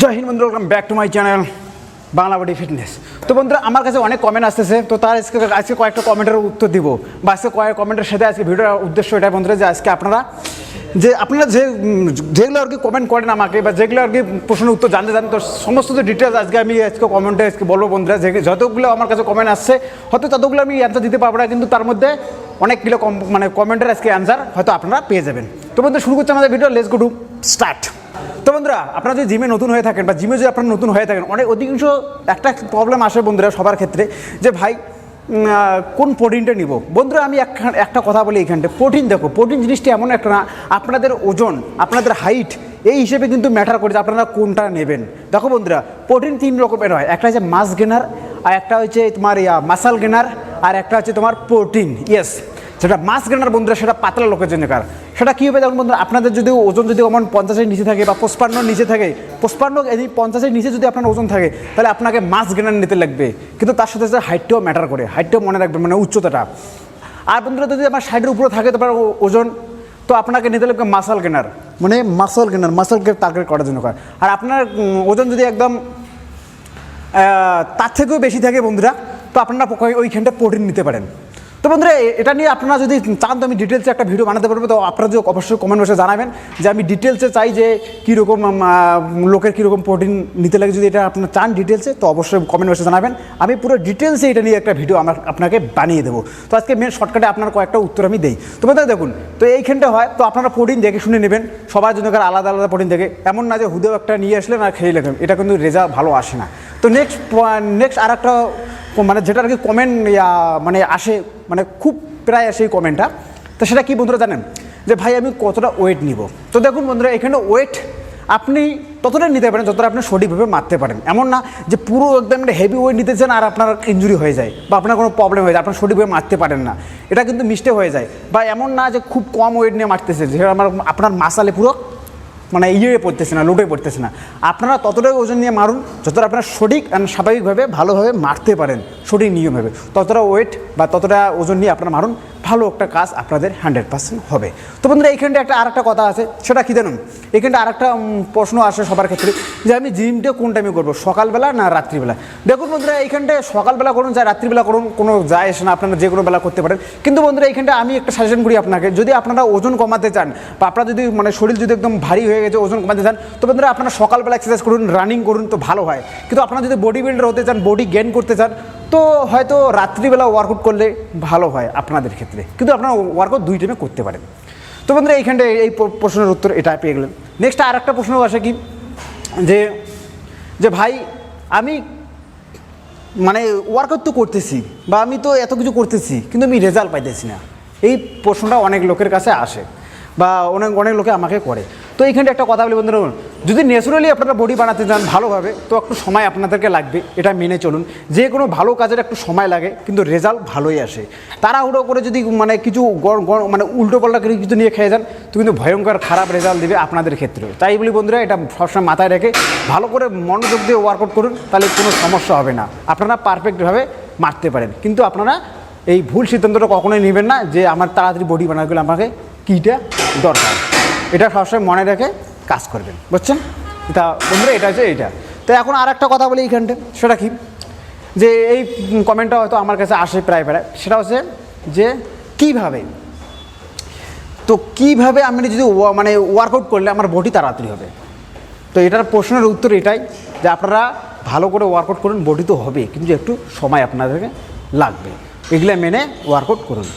জয় হিন্দ বন্ধু welcome back to my channel Bangla body fitness তো বন্ধুরা, আমার কাছে অনেক কমেন্ট আসতেছে, তো তার আজকে আজকে কয়েকটা কমেন্টের উত্তর দিব। বা আজকে কয়েক কমেন্টের সাথে আজকে ভিডিওর উদ্দেশ্য এটা বন্ধুরা, যে আজকে আপনারা যে আপনারা যে যেগুলো আর কি কমেন্ট করেন আমাকে, বা যেগুলো আর কি প্রশ্নের উত্তর জানতে চান, তো সমস্ত যে ডিটেলস আজকে আমি আজকে কমেন্টে আজকে বলব বন্ধুরা, যে যতগুলো আমার কাছে কমেন্ট আসছে, হয়তো ততগুলো আমি অ্যান্সার দিতে পারব না, কিন্তু তার মধ্যে অনেকগুলো কম মানে কমেন্টের আজকে অ্যান্সার হয়তো আপনারা পেয়ে যাবেন। তো বন্ধু শুরু করছে আমাদের video let's go to start তো বন্ধুরা, আপনারা যদি জিমে নতুন হয়ে থাকেন বা জিমে যদি আপনারা নতুন হয়ে থাকেন, অনেক অধিকাংশ একটা প্রবলেম আসে বন্ধুরা সবার ক্ষেত্রে যে, ভাই কোন প্রোটিনটা নিব? বন্ধুরা, আমি এক- একটা কথা বলি এইখানটা প্রোটিন দেখো প্রোটিন জিনিসটা এমন একটা না, আপনাদের ওজন, আপনাদের হাইট এই হিসেবে কিন্তু ম্যাটার করে যে, আপনারা কোনটা নেবেন। দেখো বন্ধুরা প্রোটিন তিন রকমের হয়। একটা হচ্ছে মাস গেনার আর একটা হচ্ছে তোমার ইয়া মাসাল গেনার আর একটা হচ্ছে তোমার প্রোটিন ইয়েস যেটা মাছ গেনার বন্ধুরা, সেটা পাতলা লোকের জন্য কার? সেটা কী হবে দেখুন বন্ধুরা, আপনাদের যদি ওজন যদি অমন পঞ্চাশের নিচে থাকে বা পঁচপান্নর নিচে থাকে, পঁচপান্ন এই পঞ্চাশের নিচে যদি আপনার ওজন থাকে, তাহলে আপনাকে মাছ গেনার নিতে লাগবে। কিন্তু তার সাথে সাথে হাইটটাও ম্যাটার করে হাইটটাও মনে রাখবেন মানে উচ্চতাটা। আর বন্ধুরা, যদি আমার সাইডের উপরে থাকে ও- ওজন, তো আপনাকে নিতে লাগবে মাসাল গেনার মানে মাসল গেনার মাসলকে টার্গেট করার জন্য কার। আর আপনার ওজন যদি একদম তার থেকেও বেশি থাকে বন্ধুরা, তো আপনারা ওইখানটা প্রোটিন নিতে পারেন। তো বন্ধুরা এটা নিয়ে আপনারা যদি চান তো আমি ডিটেলসে একটা ভিডিও বানাতে পারব, তো আপনারা যদি অবশ্যই কমেন্ট বসে জানাবেন যে আমি ডিটেলসে চাই যে কীরকম লোকের কীরকম প্রোটিন নিতে লাগে। যদি এটা আপনারা চান ডিটেলসে তো অবশ্যই কমেন্ট বসে জানাবেন। আমি পুরো ডিটেলসে এটা নিয়ে একটা ভিডিও আমার, আপনাকে বানিয়ে দেবো। তো আজকে মেন শর্টকাটে আপনার কয়েকটা উত্তর আমি দেই। তো বন্ধুরা, দেখুন, তো এইখানটা হয়, তো আপনারা প্রোটিন দেখে শুনে নেবেন। সবার জন্য আলাদা আলাদা প্রোটিন দেখে। এমন না যে হুদেও একটা নিয়ে আসলেন আর খেয়ে লেখেন। এটা কিন্তু রেজাল্ট ভালো আসে না। তো নেক্সট নেক্সট আর একটা মানে যেটা আর কি কমেন্ট মানে আসে মানে খুব প্রায় আসে এই কমেন্টটা তো সেটা কি বন্ধুরা জানেন? যে ভাই, আমি কতটা ওয়েট নিব? তো দেখুন বন্ধুরা, এখানে ওয়েট আপনি ততটাই নিতে পারেন যতটা আপনি সঠিকভাবে মারতে পারেন। এমন না যে পুরো একদম হেভি ওয়েট নিতে চান আর আপনার ইঞ্জুরি হয়ে যায় বা আপনার কোনো প্রবলেম হয়ে যায় আপনার সঠিকভাবে মারতে পারেন না। এটা কিন্তু মিস্টেক হয়ে যায়। বা এমন না যে খুব কম ওয়েট নিয়ে মারতেছে যে আমার আপনার মাসালে পুরো মানে ইয়ে পড়তেছে না লোটে পড়তেছে না। আপনারা ততটাই ওজন নিয়ে মারুন, যতটা আপনারা সঠিক অ্যান্ড স্বাভাবিকভাবে ভালোভাবে মারতে পারেন, সঠিক নিয়মভাবে। ততটা ওয়েট বা ততটা ওজন নিয়ে আপনারা মারুন। ভালো একটা কাজ আপনাদের হান্ড্রেড পার্সেন্ট হবে। তো বন্ধুরা এইখানটা একটা আরেকটা কথা আছে সেটা কী জানুন? এখানটা আরেকটা উম, প্রশ্ন আসে সবার ক্ষেত্রে যে আমি জিমটা কোন টাইমে করব সকালবেলা না রাত্রিবেলা? দেখুন বন্ধুরা এইখানটায় সকালবেলা করুন চাই রাত্রিবেলা করুন কোনো যায় এসে না আপনারা যে কোনো বেলা করতে পারেন। কিন্তু বন্ধুরা এইখানটা আমি একটা সাজেশন করি আপনাকে যদি আপনারা ওজন কমাতে চান বা আপনারা যদি মানে শরীর যদি একদম ভারী হয়ে গেছে ওজন কমাতে চান তো বন্ধুরা আপনারা সকালবেলা এক্সারসাইজ করুন রানিং করুন তো ভালো হয়। কিন্তু আপনারা যদি বডি বিল্ডার হতে চান বডি গেন করতে চান তো হয়তো রাত্রিবেলা ওয়ার্কআউট করলে ভালো হয় আপনাদের ক্ষেত্রে। কিন্তু আপনারা ওয়ার্কআউট দুই টাইমে করতে পারেন। তো বন্ধুরা এইখানটা এই প্রশ্নের উত্তর এটা পেয়ে গেলেন। নেক্সট আর একটা প্রশ্ন আসে কি? যে যে ভাই, আমি মানে ওয়ার্কআউট তো করতেছি বা আমি তো এত কিছু করতেছি, কিন্তু আমি রেজাল্ট পাইতেছি না। এই প্রশ্নটা অনেক লোকের কাছে আসে বা অনেক অনেক লোকে আমাকে করে। তো এইখানটা একটা কথা বলি বন্ধুরা যদি ন্যাচারালি আপনারা বডি বানাতে চান ভালোভাবে, তো একটু সময় আপনাদেরকে লাগবে, এটা মেনে চলুন। যে কোনো ভালো কাজের একটু সময় লাগে, কিন্তু রেজাল্ট ভালোই আসে। তাড়াহুড়ো করে যদি মানে কিছু মানে উল্টো পাল্টা করে কিছু নিয়ে খেয়ে যান, তো কিন্তু ভয়ঙ্কর খারাপ রেজাল্ট দেবে আপনাদের ক্ষেত্রেও তাই বলি বন্ধুরা, এটা সবসময় মাথায় রেখে ভালো করে মনোযোগ দিয়ে ওয়ার্কআউট করুন, তাহলে কোনো সমস্যা হবে না। আপনারা পারফেক্টভাবে মারতে পারেন। কিন্তু আপনারা এই ভুল সিদ্ধান্তটা কখনোই নেবেন না যে আমার তাড়াতাড়ি বডি বানাতে গেলে আমাকে কীটা দরকার। এটা সবসময় মনে রেখে কাজ করবেন, বুঝছেন? তা বন্ধুরা, এটা হচ্ছে এইটা। তো এখন আর একটা কথা বলি এইখানটা, সেটা কি? যে এই কমেন্টটা হয়তো আমার কাছে আসে প্রায় প্রায়। সেটা হচ্ছে যে কীভাবে? তো কীভাবে আমি যদি মানে ওয়ার্কআউট করলে আমার বডি তাড়াতাড়ি হবে? তো এটার প্রশ্নের উত্তর এটাই যে আপনারা ভালো করে ওয়ার্কআউট করুন বডি তো হবে, কিন্তু একটু সময় আপনাদেরকে লাগবে। এগুলো মেনে ওয়ার্কআউট করুন।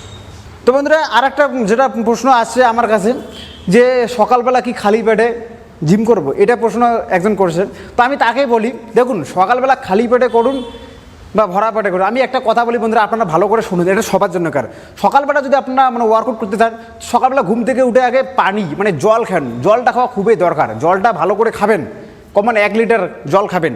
তো বন্ধুরা আর একটা যেটা প্রশ্ন আসছে আমার কাছে যে সকালবেলা কি খালি পেটে জিম করব? এটা প্রশ্ন একজন করেছেন তো আমি তাকেই বলি, দেখুন, সকালবেলা খালি পেটে করুন বা ভরা পেটে করুন। আমি একটা কথা বলি বন্ধুরা, আপনারা ভালো করে শুনুন, এটা সবার জন্য কার। সকালবেলা যদি আপনারা মানে ওয়ার্কআউট করতে চান, সকালবেলা ঘুম থেকে উঠে আগে পানি মানে জল খান। জলটা খাওয়া খুবই দরকার। জলটা ভালো করে খাবেন। কমন এক লিটার জল খাবেন।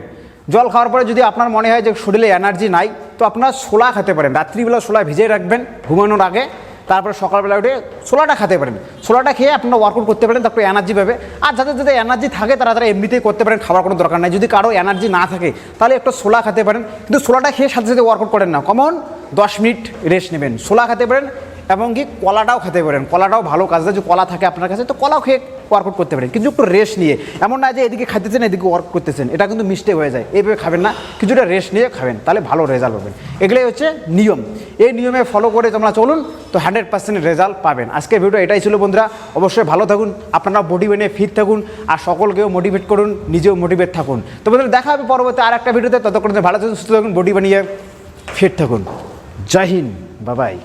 জল খাওয়ার পরে যদি আপনার মনে হয় যে শরীরে এনার্জি নাই, তো আপনার ছোলা খেতে পারেন। রাত্রিবেলা ছোলা ভিজিয়ে রাখবেন, ঘুমানোর আগে। তারপরে সকালবেলা উঠে ছোলাটা খেতে পারেন। ছোলাটা খেয়ে আপনারা ওয়ার্কআউট করতে পারেন, তারপরে এনার্জি পাবে। আর যাদের যাদের এনার্জি থাকে তারা তারা এমনিতেই করতে পারেন, খাবার কোনো দরকার নেই। যদি কারও এনার্জি না থাকে, তাহলে একটু ছোলা খেতে পারেন। কিন্তু ছোলাটা খেয়ে সাথে সাথে ওয়ার্কআউট করেন না। কমন দশ মিনিট রেস্ট নেবেন। ছোলা খেতে পারেন এবং কি কলাটাও খেতে পারেন। কলাটাও ভালো কাজ দেয়। যে কলা থাকে আপনার কাছে, তো কলাও খেয়ে ওয়ার্কআউট করতে পারেন। কিন্তু একটু রেস্ট নিয়ে। এমন না যে এদিকে খাইতেছেন, এদিকে ওয়ার্ক করতেছেন। এটা কিন্তু মিস্টেক হয়ে যায়। এইভাবে খাবেন না। কিছুটা রেস্ট নিয়ে খাবেন, তাহলে ভালো রেজাল্ট পাবেন। এগুলোই হচ্ছে নিয়ম। এই নিয়মে ফলো করে তোমরা চলুন, তো হান্ড্রেড পার্সেন্ট রেজাল্ট পাবেন। আজকের ভিডিও এটাই ছিল বন্ধুরা। অবশ্যই ভালো থাকুন আপনারা বডি বানিয়ে ফিট থাকুন, আর সকলকেও মোটিভেট করুন, নিজেও মোটিভেট থাকুন। তো বন্ধুরা, দেখা হবে পরবর্তী আর একটা ভিডিওতে ততক্ষণ ভালো থাকুন, সুস্থ থাকুন বডি বানিয়ে ফিট থাকুন। জয় হিন্দ বাবাই